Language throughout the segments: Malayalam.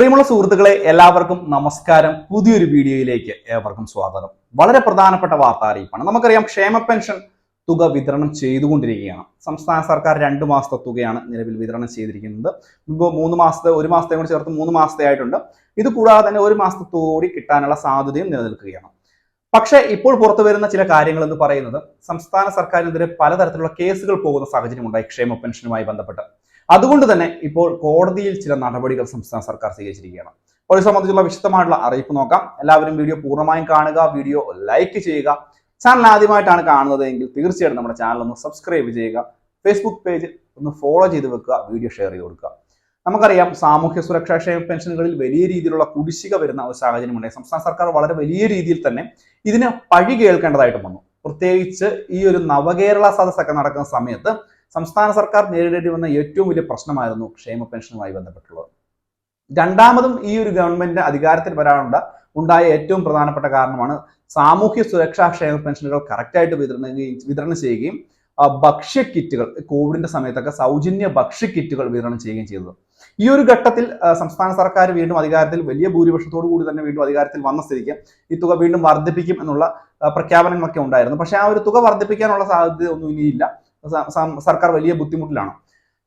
പ്രിയമുള്ള സുഹൃത്തുക്കളെ എല്ലാവർക്കും നമസ്കാരം. പുതിയൊരു വീഡിയോയിലേക്ക് ഏവർക്കും സ്വാഗതം. വളരെ പ്രധാനപ്പെട്ട വാർത്ത അറിയിപ്പാണ്. നമുക്കറിയാം ക്ഷേമ പെൻഷൻ തുക വിതരണം ചെയ്തുകൊണ്ടിരിക്കുകയാണ്. സംസ്ഥാന സർക്കാർ രണ്ട് മാസത്തെ തുകയാണ് നിലവിൽ വിതരണം ചെയ്തിരിക്കുന്നത്. മുമ്പ് മൂന്ന് മാസത്തെ ഒരു മാസത്തെ കൂടി ചേർത്ത് മൂന്ന് മാസത്തെ ആയിട്ടുണ്ട്. ഇത് കൂടാതെ തന്നെ ഒരു മാസത്തെ തുക കൂടി കിട്ടാനുള്ള സാധ്യതയും നിലനിൽക്കുകയാണ്. പക്ഷേ ഇപ്പോൾ പുറത്തു വരുന്ന ചില കാര്യങ്ങൾ എന്ന് പറയുന്നത് സംസ്ഥാന സർക്കാരിനെതിരെ പലതരത്തിലുള്ള കേസുകൾ പോകുന്ന സാഹചര്യം ഉണ്ടായി ക്ഷേമ പെൻഷനുമായി ബന്ധപ്പെട്ട്. അതുകൊണ്ട് തന്നെ ഇപ്പോൾ കോടതിയിൽ ചില നടപടികൾ സംസ്ഥാന സർക്കാർ സ്വീകരിച്ചിരിക്കുകയാണ്. അപ്പോൾ സംബന്ധിച്ചുള്ള വിശദമായിട്ടുള്ള അറിയിപ്പ് നോക്കാം. എല്ലാവരും വീഡിയോ പൂർണമായും കാണുക വീഡിയോ ലൈക്ക് ചെയ്യുക. ചാനൽ ആദ്യമായിട്ടാണ് കാണുന്നത് എങ്കിൽ തീർച്ചയായിട്ടും നമ്മുടെ ചാനൽ ഒന്ന് സബ്സ്ക്രൈബ് ചെയ്യുക. ഫേസ്ബുക്ക് പേജ് ഒന്ന് ഫോളോ ചെയ്ത് വെക്കുക വീഡിയോ ഷെയർ ചെയ്ത് കൊടുക്കുക. നമുക്കറിയാം സാമൂഹ്യ സുരക്ഷാ ക്ഷേമ പെൻഷനുകളിൽ വലിയ രീതിയിലുള്ള കുടിശ്ശിക വരുന്ന ഒരു സാഹചര്യമുണ്ടായി സംസ്ഥാന സർക്കാർ വളരെ വലിയ രീതിയിൽ തന്നെ ഇതിന് പഴി കേൾക്കേണ്ടതായിട്ടും വന്നു. പ്രത്യേകിച്ച് ഈ ഒരു നവകേരള സദസ്സൊക്കെ നടക്കുന്ന സമയത്ത് സംസ്ഥാന സർക്കാർ നേരിടേണ്ടി വന്ന ഏറ്റവും വലിയ പ്രശ്നമായിരുന്നു ക്ഷേമ പെൻഷനുമായി ബന്ധപ്പെട്ടുള്ളത്. രണ്ടാമതും ഈ ഒരു ഗവൺമെന്റിന്റെ അധികാരത്തിൽ വരാനുള്ള ഉണ്ടായ ഏറ്റവും പ്രധാനപ്പെട്ട കാരണമാണ് സാമൂഹ്യ സുരക്ഷാ ക്ഷേമ പെൻഷനുകൾ കറക്റ്റായിട്ട് വിതരണം വിതരണം ചെയ്യുകയും ഭക്ഷ്യ കിറ്റുകൾ കോവിഡിന്റെ സമയത്തൊക്കെ സൗജന്യ ഭക്ഷ്യ കിറ്റുകൾ വിതരണം ചെയ്യുകയും ചെയ്തത്. ഈ ഒരു ഘട്ടത്തിൽ സംസ്ഥാന സർക്കാർ വീണ്ടും അധികാരത്തിൽ വലിയ ഭൂരിപക്ഷത്തോടു കൂടി തന്നെ വീണ്ടും അധികാരത്തിൽ വന്ന സ്ഥിതിക്ക് ഈ തുക വീണ്ടും വർദ്ധിപ്പിക്കും എന്നുള്ള പ്രഖ്യാപനങ്ങളൊക്കെ ഉണ്ടായിരുന്നു. പക്ഷേ ആ ഒരു തുക വർദ്ധിപ്പിക്കാനുള്ള സാധ്യത ഒന്നും ഇനിയില്ല. സർക്കാർ വലിയ ബുദ്ധിമുട്ടിലാണ്.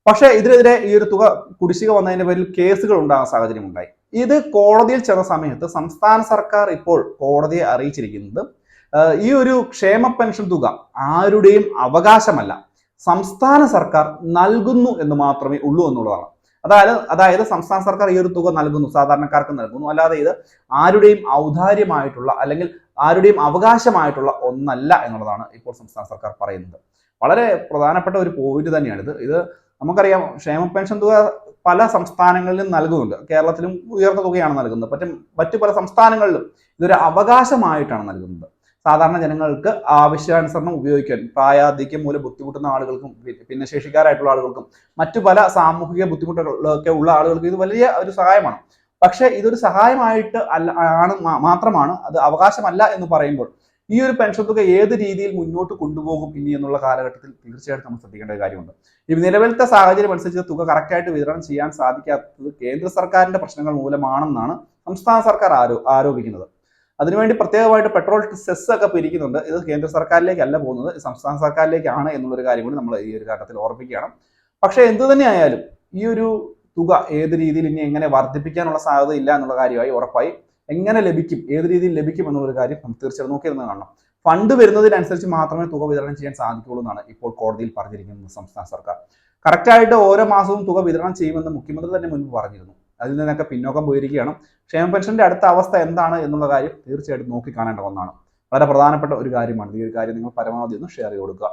പക്ഷേ ഇതിനെതിരെ ഈ ഒരു തുക കുടിശ്ശിക വന്നതിന്റെ പേരിൽ കേസുകൾ ഉണ്ടാകാൻ സാഹചര്യം ഉണ്ടായി ഇത് കോടതിയിൽ ചെന്ന സമയത്ത് സംസ്ഥാന സർക്കാർ ഇപ്പോൾ കോടതിയെ അറിയിച്ചിരിക്കുന്നത് ഈ ഒരു ക്ഷേമ പെൻഷൻ തുക ആരുടെയും അവകാശമല്ല. സംസ്ഥാന സർക്കാർ നൽകുന്നു എന്ന് മാത്രമേ ഉള്ളൂ എന്നുള്ളതാണ്. അതായത് അതായത് സംസ്ഥാന സർക്കാർ ഈ ഒരു തുക നൽകുന്നു സാധാരണക്കാർക്ക് നൽകുന്നു. അല്ലാതെ ഇത് ആരുടെയും ഔദാര്യമായിട്ടുള്ള അല്ലെങ്കിൽ ആരുടെയും അവകാശമായിട്ടുള്ള ഒന്നല്ല എന്നുള്ളതാണ് ഇപ്പോൾ സംസ്ഥാന സർക്കാർ പറയുന്നത്. വളരെ പ്രധാനപ്പെട്ട ഒരു പോയിന്റ് തന്നെയാണിത്. ഇത് നമുക്കറിയാം ക്ഷേമ പെൻഷൻ തുക പല സംസ്ഥാനങ്ങളിലും നൽകുന്നുണ്ട്. കേരളത്തിലും ഉയർന്ന തുകയാണ് നൽകുന്നത്. മറ്റും മറ്റു പല സംസ്ഥാനങ്ങളിലും ഇതൊരു അവകാശമായിട്ടാണ് നൽകുന്നത്. സാധാരണ ജനങ്ങൾക്ക് ആവശ്യാനുസരണം ഉപയോഗിക്കാൻ പ്രായാധിക്യം മൂലം ബുദ്ധിമുട്ടുന്ന ആളുകൾക്കും ഭിന്നശേഷിക്കാരായിട്ടുള്ള ആളുകൾക്കും മറ്റു പല സാമൂഹിക ബുദ്ധിമുട്ടുകളൊക്കെ ഉള്ള ആളുകൾക്കും ഇത് വലിയ ഒരു സഹായമാണ്. പക്ഷേ ഇതൊരു സഹായമായിട്ട് അല്ല ആണ് മാത്രമാണ് അത് അവകാശമല്ല എന്ന് പറയുമ്പോൾ ഈ ഒരു പെൻഷൻ തുക ഏത് രീതിയിൽ മുന്നോട്ട് കൊണ്ടുപോകും ഇനി എന്നുള്ള കാലഘട്ടത്തിൽ തീർച്ചയായിട്ടും നമ്മൾ ശ്രദ്ധിക്കേണ്ട ഒരു കാര്യമുണ്ട്. ഈ നിലവിലത്തെ സാഹചര്യം അനുസരിച്ച് തുക കറക്റ്റായിട്ട് വിതരണം ചെയ്യാൻ സാധിക്കാത്തത് കേന്ദ്ര സർക്കാരിന്റെ പ്രശ്നങ്ങൾ മൂലമാണെന്നാണ് സംസ്ഥാന സർക്കാർ ആരോ ആരോപിക്കുന്നത്. അതിനുവേണ്ടി പ്രത്യേകമായിട്ട് പെട്രോൾ സെസ് ഒക്കെ പിരിക്കുന്നുണ്ട്. ഇത് കേന്ദ്ര സർക്കാരിലേക്കല്ല പോകുന്നത് സംസ്ഥാന സർക്കാരിലേക്കാണ് എന്നുള്ളൊരു കാര്യം കൂടി നമ്മൾ ഈ ഒരു ഘട്ടത്തിൽ ഓർപ്പിക്കുകയാണ് പക്ഷേ എന്തു തന്നെയായാലും ഈ ഒരു തുക ഏത് രീതിയിൽ ഇനി എങ്ങനെ വർദ്ധിപ്പിക്കാനുള്ള സാധ്യത ഇല്ല എന്നുള്ള കാര്യമായി ഉറപ്പായി എങ്ങനെ ലഭിക്കും ഏത് രീതിയിൽ ലഭിക്കും എന്നുള്ളൊരു കാര്യം നമുക്ക് തീർച്ചയായും നോക്കിയിരുന്ന് കാണണം. ഫണ്ട് വരുന്നതിനനുസരിച്ച് മാത്രമേ തുക വിതരണം ചെയ്യാൻ സാധിക്കുള്ളൂ എന്നാണ് ഇപ്പോൾ കോടതിയിൽ പറഞ്ഞിരിക്കുന്നത് സംസ്ഥാന സർക്കാർ. കറക്റ്റായിട്ട് ഓരോ മാസവും തുക വിതരണം ചെയ്യുമെന്ന് മുഖ്യമന്ത്രി തന്നെ മുൻപ് പറഞ്ഞിരുന്നു. അതിൽ നിന്നൊക്കെ പിന്നോക്കം പോയിരിക്കുകയാണ്. ക്ഷേമ പെൻഷന്റെ അടുത്ത അവസ്ഥ എന്താണ് എന്നുള്ള കാര്യം തീർച്ചയായിട്ടും നോക്കി കാണേണ്ട ഒന്നാണ്. വളരെ പ്രധാനപ്പെട്ട ഒരു കാര്യമാണ്. ഈ ഒരു കാര്യം നിങ്ങൾ പരമാവധി ഒന്ന് ഷെയർ ചെയ്ത് കൊടുക്കുക.